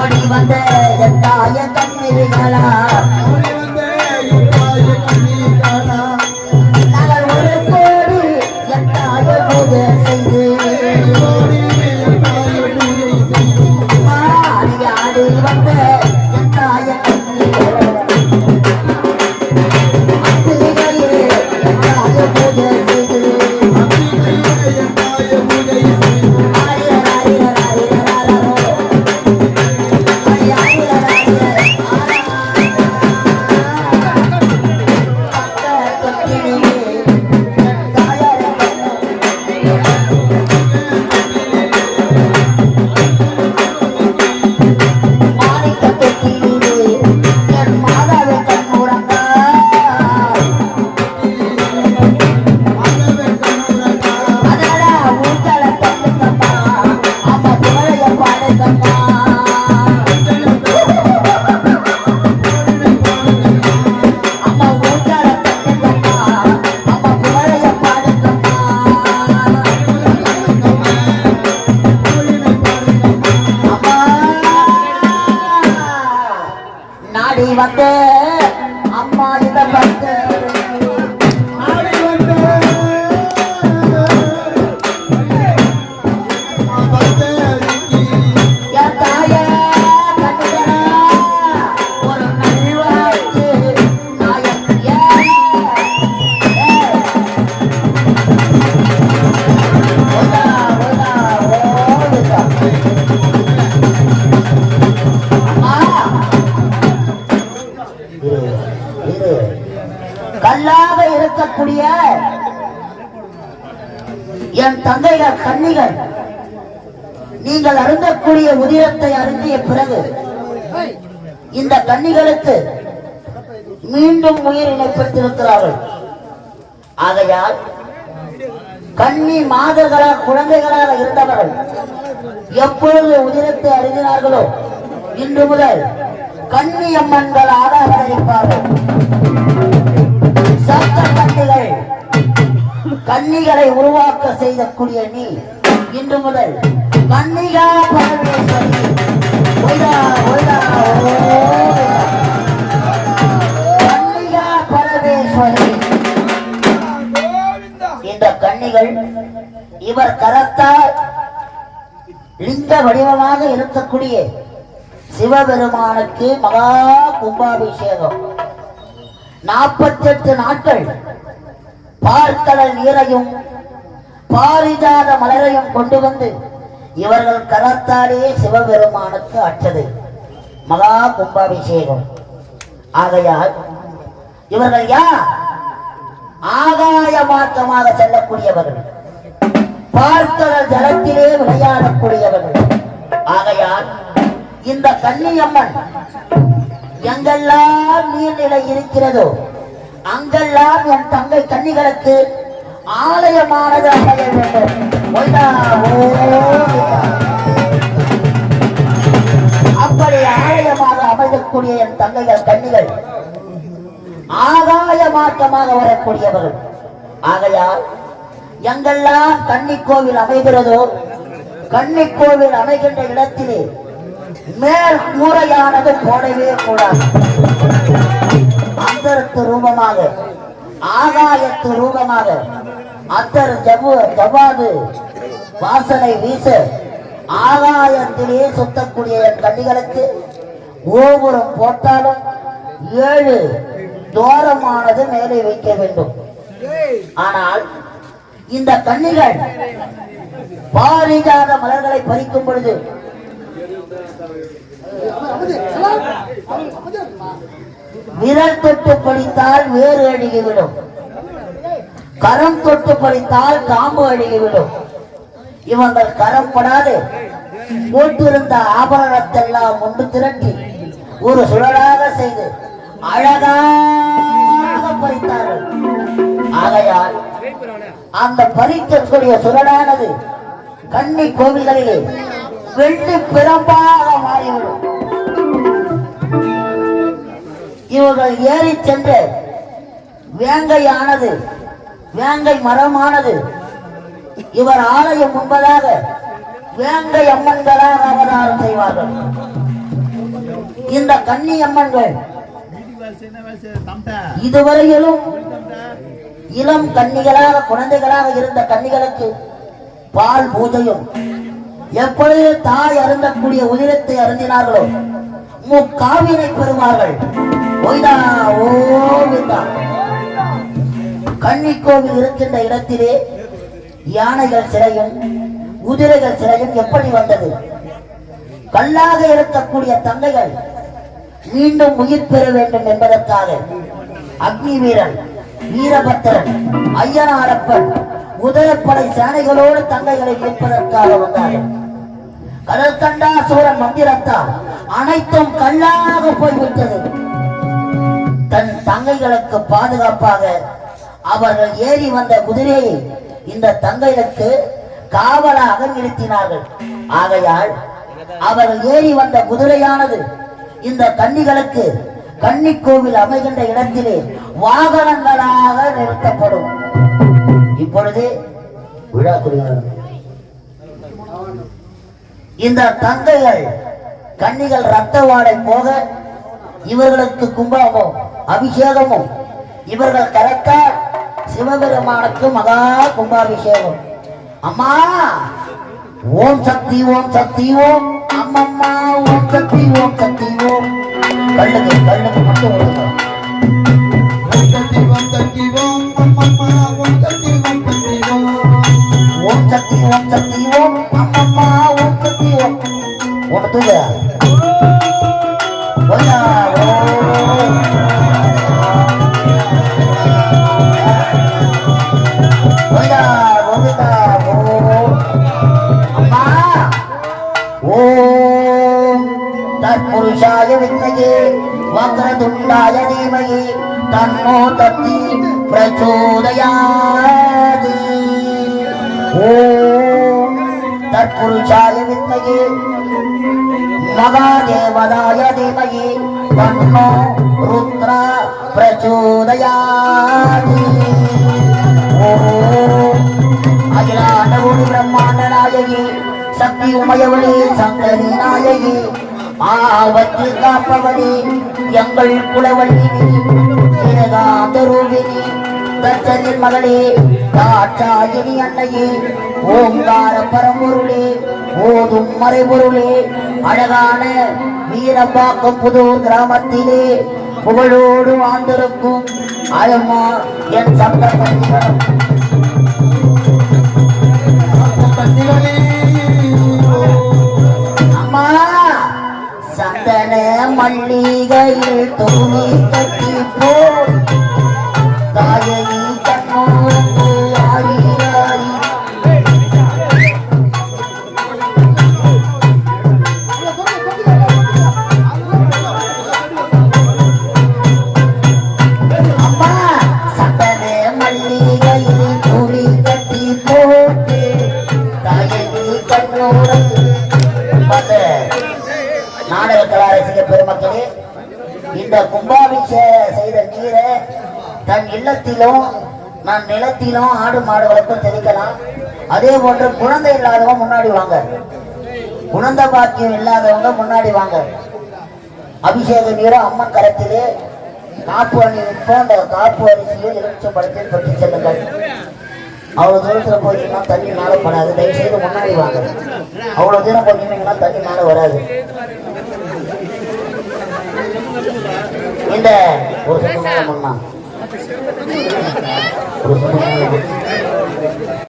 ஓடி வந்த என் தாய கண்ணிரிகளா ಮತ್ತೆ கல்லாக இருக்கக்கூடிய என் தந்தைகள் கன்னிகள் நீங்கள் அருந்தக்கூடிய உதிரத்தை அருந்திய பிறகு இந்த கன்னிகளுக்கு மீண்டும் உயிர் இணைப்பித்திருக்கிறார்கள் ஆகையால் கன்னி மாதர்களாக குழந்தைகளாக இருந்தவர்கள் எப்பொழுது உதிரத்தை அறிந்தினார்களோ இன்று முதல் கன்னி அம்மன்களாக அவதரிப்பார்கள் கன்னிகள் கன்னிகளை உருவாக்க செய்யக்கூடிய நீ இன்று முதல் கன்னிகா பரமேஸ்வரி. ஒய்தா, ஒய்தா, கன்னிகா பரமேஸ்வரி. இந்த கன்னிகள் இவர் கரத்தால் லிங்க வடிவமாக இருக்கக்கூடிய சிவபெருமானுக்கு மகா கும்பாபிஷேகம். நாற்பத்தி எட்டு நாட்கள் பார்க்கடல் நீரையும் பாரிஜாத மலரையும் கொண்டு வந்து இவர்கள் கரத்தாலே சிவபெருமானுக்கு அற்றது மகா கும்பாபிஷேகம். ஆகையால் இவர்கள் யார்? ஆகாய மாற்றமாக செல்லக்கூடியவர்கள். பார்க்கடல் ஜலத்திலே விளையாடக்கூடியவர்கள். ஆகையால் இந்த கன்னியம்மன் எங்கெல்லாம் நீர்நிலை இருக்கிறதோ அங்கெல்லாம் என் தங்கை கன்னிகளுக்கு ஆலயமானது அமைய வேண்டும். அப்படி ஆலயமாக அமையக்கூடிய என் தங்கைகள் கன்னிகள் ஆகாய மாற்றமாக வரக்கூடியவர்கள். ஆகையால் எங்கெல்லாம் கன்னி கோவில் அமைகிறதோ கன்னி கோவில் அமைகின்ற இடத்திலே மேல் கூரையானது போடவே கூடாது. அந்தரத்து ரூபமாக ஆகாயத்து ரூபமாக அத்தர் ஜபு ஜவாது வாசனை வீச ஆகாயத்திலே சுத்தக்கூடிய என் கண்ணிகளுக்கு கோபுரம் போட்டாலும் ஏழு தோரமானது மேலே வைக்க வேண்டும். ஆனால் இந்த கன்னிகள் பாரிஜாத மலர்களை பறிக்கும் பொழுது விரல் தொட்டு படித்தால் வேறு அழுகிவிடும் கரம் தொட்டு படித்தால் காம்பு அழுகிவிடும் இவங்கள் கரம் படாது. போட்டிருந்த ஆபரணத்தெல்லாம் ஒன்று திரட்டி ஒரு சுழலாக செய்து அழகாக பறித்தார்கள். ஆகையால் அந்த பறிக்கக்கூடிய சுழலானது கன்னி கோவில்களிலே வெள்ளி பிரம்பாக மாறிவிடும். இவர்கள் ஏறி சென்று வேங்கையானது வேங்கை மரமானது இவர் ஆலயம் முன்பதாக வேங்கை அம்மன்களாக அவதாரம் செய்வார்கள். இந்த கன்னி அம்மன்கள் இதுவரையிலும் இளம் கன்னிகளாக குழந்தைகளாக இருந்த கன்னிகளுக்கு பால் பூஜையும் எப்பொழுது தாய் அருந்தக்கூடிய உதிரத்தை அருந்தினார்களோ முக்காவினை பெறுவார்கள். ஒய்தா ஓவிதா கன்னிக்கோவில் இருக்கின்ற இடத்திலே யானைகள் சிலையும் குதிரைகள் சிலையும் எப்படி வந்தது? கல்லாக இருக்கக்கூடிய தங்கைகள் மீண்டும் உயிர் பெற வேண்டும் என்பதற்காக அக்னி வீரன் வீரபத்திரன் ஐயனாரப்பன் குதிரைப்படை சேனைகளோடு தங்கைகளை மீட்பதற்காக வந்தார்கள் கடல் சூரன் மந்திரத்தால் அனைத்தும் கல்லாக போய்விட்டது. தன் தங்கைகளுக்கு பாதுகாப்பாக அவர்கள் ஏறி வந்த குதிரையை இந்த தங்கைகளுக்கு காவலாக நிறுத்தினார்கள். ஆகையால் அவர்கள் ஏறி வந்த குதிரையானது இந்த கன்னிகளுக்கு கன்னி கோவில் அமைகின்ற இடத்திலே வாகனங்களாக நிறுத்தப்படும். இப்பொழுது விழா குறியாளர் இந்த தங்கைகள் கன்னிகள் ரத்த வாடை போக இவர்களுக்கு கும்பாபம் அபிஷேகமும். இவர்கள் கரெக்டால் சிவபெருமானுக்கு மகா கும்பாபிஷேகம். அம்மா ஓம் சக்தி ஓம் சக்தி ஓம். அம்மம்மா ஓம் சக்தி ஓம் சக்தி ஓம். கல்லுக்கு கல்லுக்கு பிரச்சோதயாதி. ஓம் தற்புருஷாய வித்மகே மகாதேவதாய தீமகி தன்னோ ருத்ர பிரச்சோதயாது. ஓம் அகிலாண்டகுடி பிரம்மாண்ட நாயகி சக்தி உமையவளே சங்கரி நாயகி ஆபத்தில் காப்பவளே எங்கள் குலவழி ஏகாந்தரூபினி தச்சனின் மகளே காற்றாயினி அன்னையே ஓங்கார பரம்பொருளே ஓதும் மறைபொருளே அழகான வீரம்பாக்கம் புதூர் கிராமத்திலே புகழோடு வாழ்ந்திருக்கும் அழமா என் சப்த அம்மா சந்தன மல்லிகையில் தூணி கட்டி தன் இல்லத்திலும் நான் நிலத்திலும் ஆடு மாடுகளுக்கும் தெளிக்கலாம் அதே போன்று குழந்தை இல்லாதவங்க முன்னாடி வாங்க. குழந்தை பாக்கியம் இல்லாதவங்க முன்னாடி வாங்க. அபிஷேக நீரும் அம்மன் கரத்திலே காப்பு அணி விற்போம் அந்த காப்பு அரிசியில் எலுமிச்சம் படத்தில் பற்றி செல்லுங்கள். அவ்வளவு தூரத்துல போனீங்கன்னா தண்ணி மேல படாது. தயவு செய்து முன்னாடி வாங்க. அவ்வளவு தூரம் போனீங்கன்னா தண்ணி மேல வராது. இந்த ஒரு செகண்ட் முன்னா ஒரு செகண்ட்